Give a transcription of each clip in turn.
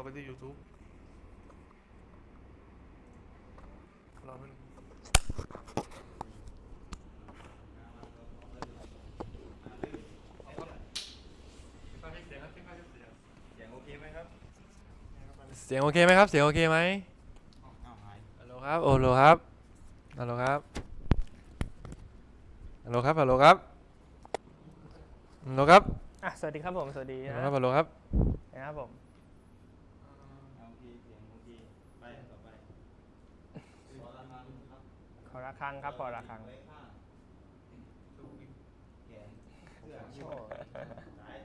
ก็ไปที่ YouTube รอแป๊บนึงเสียงเสียงโอเคไหมครับ เสียงโอเคไหมฮัลโหลครับ โอโหลครับ ฮัลโหลครับ ฮัลโหลครับ ฮัลโหลครับ ฮัลโหลครับ อะสวัสดีครับผม สวัสดีฮัลนะโหลครับฮัลโหลครับ นะครับผม โอเคเสียงโอเคไปต่อไปขอละครั้งครับ ข อระฆังครับขอระฆังไว้ข้างแขนเสื้อโอ้สาย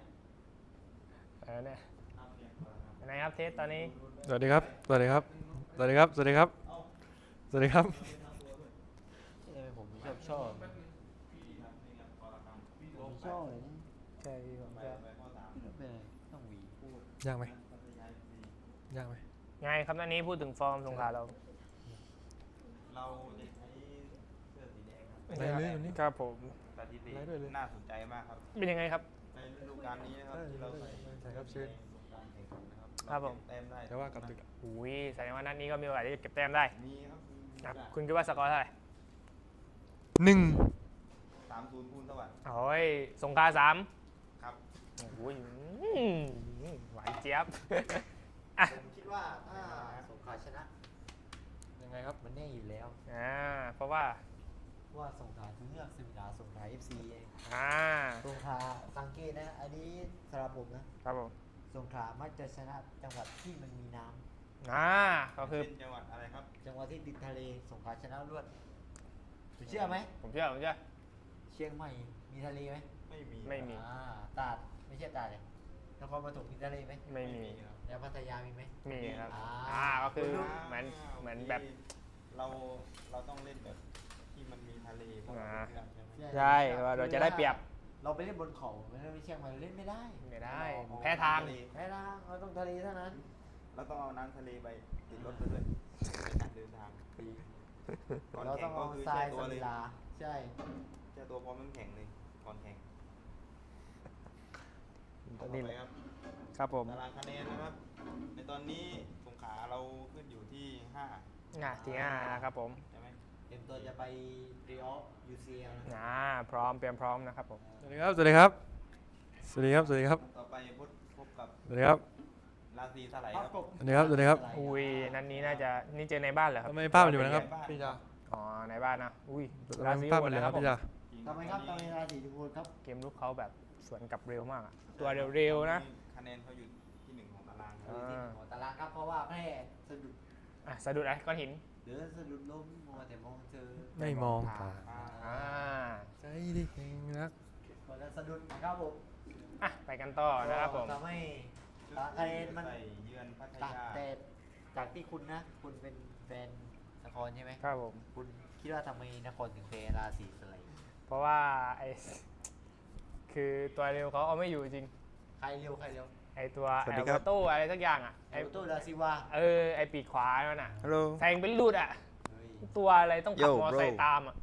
เออเนี่ยครับเนี่ยขอละครั้งเป็นไงครับเทสตอนนี้ สวัสดีครับ สวัสดีครับ สวัสดีครับ สวัสดีครับ สวัสดีครับเออผมชอบชอบพี่ครับนี่ครับขอละครั้งผมชอบเลยนะใช่ผมไปจะไปข้อสามไม่เป็นไรต้องหวีพูดยากไหมพัทยาดียากไหมไงครับตอนนี้พูดถึงฟอร์มสงขลาเรา เราจะใช้เสื้อสี แดงครับได้เลยวันนี้ ครับผมสถิติได้ด้วยเลยน่าสนใจมากครับ เป็นยังไงครับ ในฤดูกาลนี้นะครับได้ที่เราใส่ได้ได้ครับเชิญในการแข่งขันนะครับครับผมเก็แต้มได้แต่ว่ากลับดึกอะอุ้ยแสดงว่านัดนี้ก็มีโอกาสที่จะเก็บแต้มได้มีครับมีอะได้คุณคิดว่าสกอร์เท่าไหร่หนึ่งสามศูนย์คูณสวัสดิ์โอ้ยสงขลาสามครับโอ้ยอืมหวานเจี๊ยบผมคิดว่าถ้าสงขลาชนะยังไงครับมันแน่อยู่แล้วอ่าเพราะว่าเพราะ ว่าสงขลาถึงเลือกสมิลาสงขลา FC เองอ่าสงขลาสังเกตนะ อันนี้สำหรับผมนะครับผมสงขลามักจะชนะจังหวัดที่มันมีน้อ่าก็คือเป็นจังหวัดอะไรครับำจังหวัดที่ติดทะเลสงขลาชนะรวดคุณเชื่อไหมผมเชื่อผมเชื่อเชียงใหม่มีทะเลไหมไม่มีไม่มีอ่าตราดไม่ใช่ตราดเลยนครปฐมมีทะเลไหมไม่มีครับแล้วพัทยามีไหมมีครับอ่าอ่าก็คืออ่าเหมือนเหมือนโคแบบเราเราต้องเล่นแบบ ที่มันมีทะเลเพราะเราเป็นเพื่อนใช่ไหม ใช่ว่าเราจะได้เปรียบเราไปเล่นบนเขาไม่ได้ไปเชียงใหม่เราเล่นไม่ได้ไม่ได้เอาแพ้ทางทะเลแพ้ทางเราต้องทะเลเท่านั้นเราต้องเอาน้ำทะเลไปติดรถไปด้วยในการเดินทางก่อนเราแข่ต้องงก็เอาคือทราแช่ยตัสวเลมิยลาใช่ แช่ตัวพร้อมน้ำแข็งเลยก่อนแข่งตอนนี้ต่อเลไปยครับครับผมตารางคะแนนนะครับ ในตอนนี้สงขลาเราขึ้นอยู่ที่ห้าอะที่ห้านะครับผม ใช่ไหมเตรียมตัวจะไปรีออฟยูซีเอลนะอ่าพร้อมเตรียมพร้อมนะครับผมสวัสดีครับ สวัสดีครับ สวัสดีครับ สวัสดีครับ ต่อไปพบพบกับสวัสดีครับ ราศีสไลด์พัคกรับกบสวัสดีครับสวัสดีครับ อุ้ยนัดนี้น่าจะนี่เจอในบ้านเหรอครับทำไมภาพมันอยู่นะครับ พี่จาอ๋อในบ้านนะอุ้ยทำไมภาพมันเหลืองครับพี่จาทำไมครับทำไมราศีทุกคนครับเกมลุกเขาแบบสวนกลับเร็วมากอะตัวเร็วๆนะคะแนนเขาอยู่ที่หนึ่งของตารางคอ่รับาหัวตารางครับเพราะว่าแค่สะดุดอะสะดุดอะไรก้อนหิน หรือสะดุดล้มมัวแต่มองเจอไม่มองตาอ่าอ่าใจที่แข็งรักคนละสะดุดนะครับผมอะไปกันต่อนะครับผม ทำให้ตารางคะแนนมันใส่เยือนพัทต่างยาแต่จากที่คุณนะ คุณเป็นแฟนนครใช่ไหมครับผม คุณคิดว่าทำไมนครถึงเป็นราศีสไลด์เพราะว่าไอคือตัวเร็วเขาเอาไม่อยู่จริง ใครเร็วใครเร็ว ไอตัวสวัสไอดีครับ โต้อะไรสักอย่างอะไอ้ไอตัวดาซิวาเออไอปีกขวานั่นน่ะ ฮัลโหลแทงเป็นลูดอะ เฮ้ยตัวอะไรต้องขับ Yo, มอไซค์ bro ตามอะ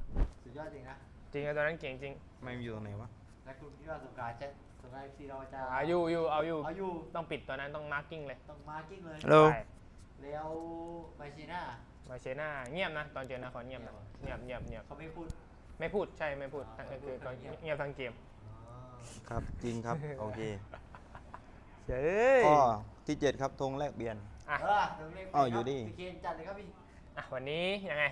สุดยอดจริงนะ จริงอะตัวนั้นเก่งจริงไม่อยู่ตรงไหนวะ แล้วคุณคิดว่าสงกรารจะสงกรารซีเราจะเอาอยู่อยู่เอาอยู่ เอาอยู่ต้องปิดตัวนั้นต้องมาร์กิ้งเลยต้องมาร์กิ้งเลย ฮัลโหล ใช่แล้วมาชิน่า มาเชน่าเงียบนะ ตอนเจอนครเงียบนะเงียบเงียบเงียบเขาไม่พูด ไม่พูดใช่ไม่พูดอ่าทั้งคือตอนเงียบเงียบทั้งเกม อ๋อครับ จริงครับ โอเค เฮ้ยข้อที่เจ็ดครับธงแลกเบียน อะเออตรงนี้อ้าวอยู่ดิพี่เคนจัดเลยครับพี่อะวันนี้ยังไง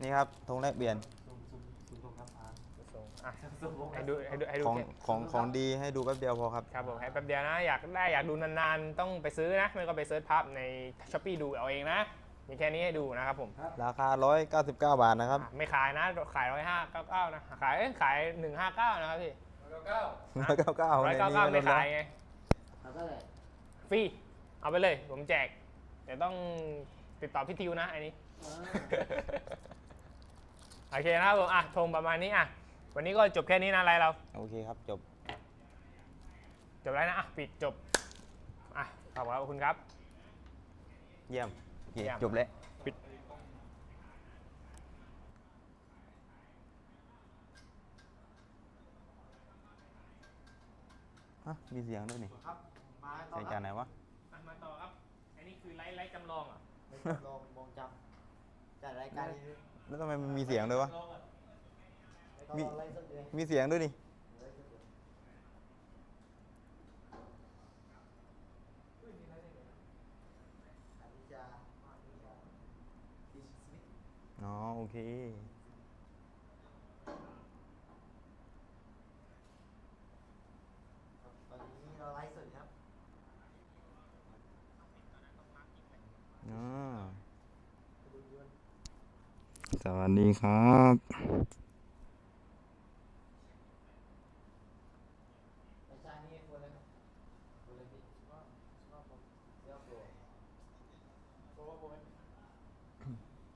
นี่ครับธงแลกเบียนสุ่มสุ่มสุ่มสุ่มครับอ่าส่งอะสุ่มสุ่มให้ดูให้ดูให้ดูของแค่ของของดีให้ดูแป๊บเดียวพอครับ ครับผมให้แป๊บเดียวนะ อยากได้อยากดูนานๆ ต้องไปซื้อนะ ไม่ก็ไปเซิร์ชภาพในช้อปปี้ดูเอาเองนะ มีแค่นี้ให้ดูนะครับผมราคา 199 บาทนะครับ อะไม่ขายนะ ขายร้อยห้าเก้าเก้านะ ขายเอ้ยขายหนึ่งห้าเก้านะครับพี่199ร้อยเก้าเก้าไม่ขายไง เอาเท่าไหร่ฟรี เอาไปเลย ผมแจก แต่ต้องติดต่อพี่ทิวนะอันนี้ เออ โอเคนะครับผมอะชมประมาณนี้อะ วันนี้ก็จบแค่นี้นะไลฟ์เรา โอเคครับ จบ จบแล้วนะ อะ ปิดจบ อะ ขอบคุณครับ เยี่ยมโอเคเยี่ยม จบแล้วปิดฮะ มีเสียงด้วยนี่ ครับ มาต่อเสียงคจารับกไหนวะอะมาต่อครับำรองอะไม่ทดลองมองจำจัดรายการนี้ด้วยแล้วทำไมมันมีเสียงด้วยวะ ไม่ต้องมีรอไล่สดเลยมีเสียงด้วยนี่ไล่สดเลยอนิจจาอนิจจาดิสมิธอ๋อโอเค ครับตอนนี้เราไล่สดครับ อ๋อ ดูยวน ส วัสดีครับ ไม่ใช่นี่คนเลยครับคนเลยพี่ชอบชอบผมเสื้อโปรโปรโปรไหม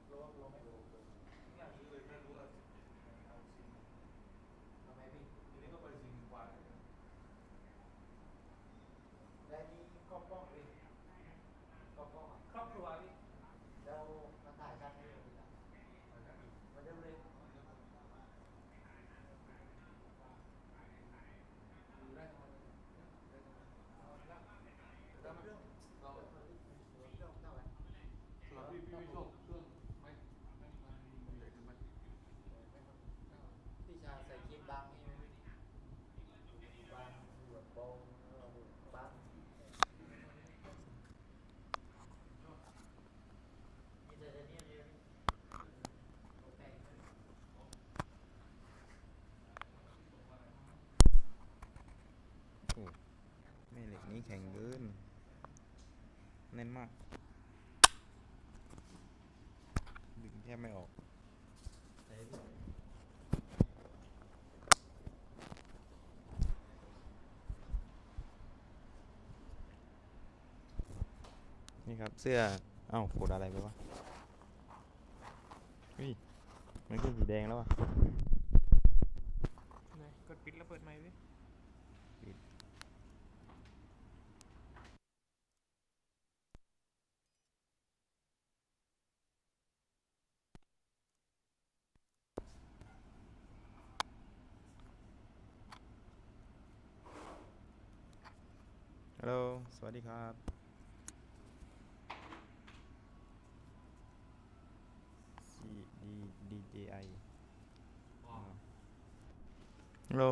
โปรโปรไหมทำไมพี่ได้นี่ครอบกล้องเลยครอบกล้องอะ ครอบครัวพี่ แล้วมาถ่ายกันให้ดูดีกว่ามาเริ่มเลยเริ่มเรื่องเราเริ่มเรื่องเท่าไหร่สำหรับพี่พี่ไม่ชอบเครื่องไม่ไม่มันใหญ่เกินไปพี่ชาใส่คลิปบังนี่ไหมบังหัวโปงบังมีแต่เนี้ยเลยโอเค โอ้ แม่เหล็กนี้แข็งเกินแน่นมาก ดึงแทบไม่ออกนี่ครับเสื้อเอ้ากดอะไรไปวะเฮ้ยมันขึ้นสีแดงแล้ววะไหนกดปิดแล้วเปิดใหม่พี่ปิ ฮัลโหล สวัสดีครับ C D D J I ฮัลโหล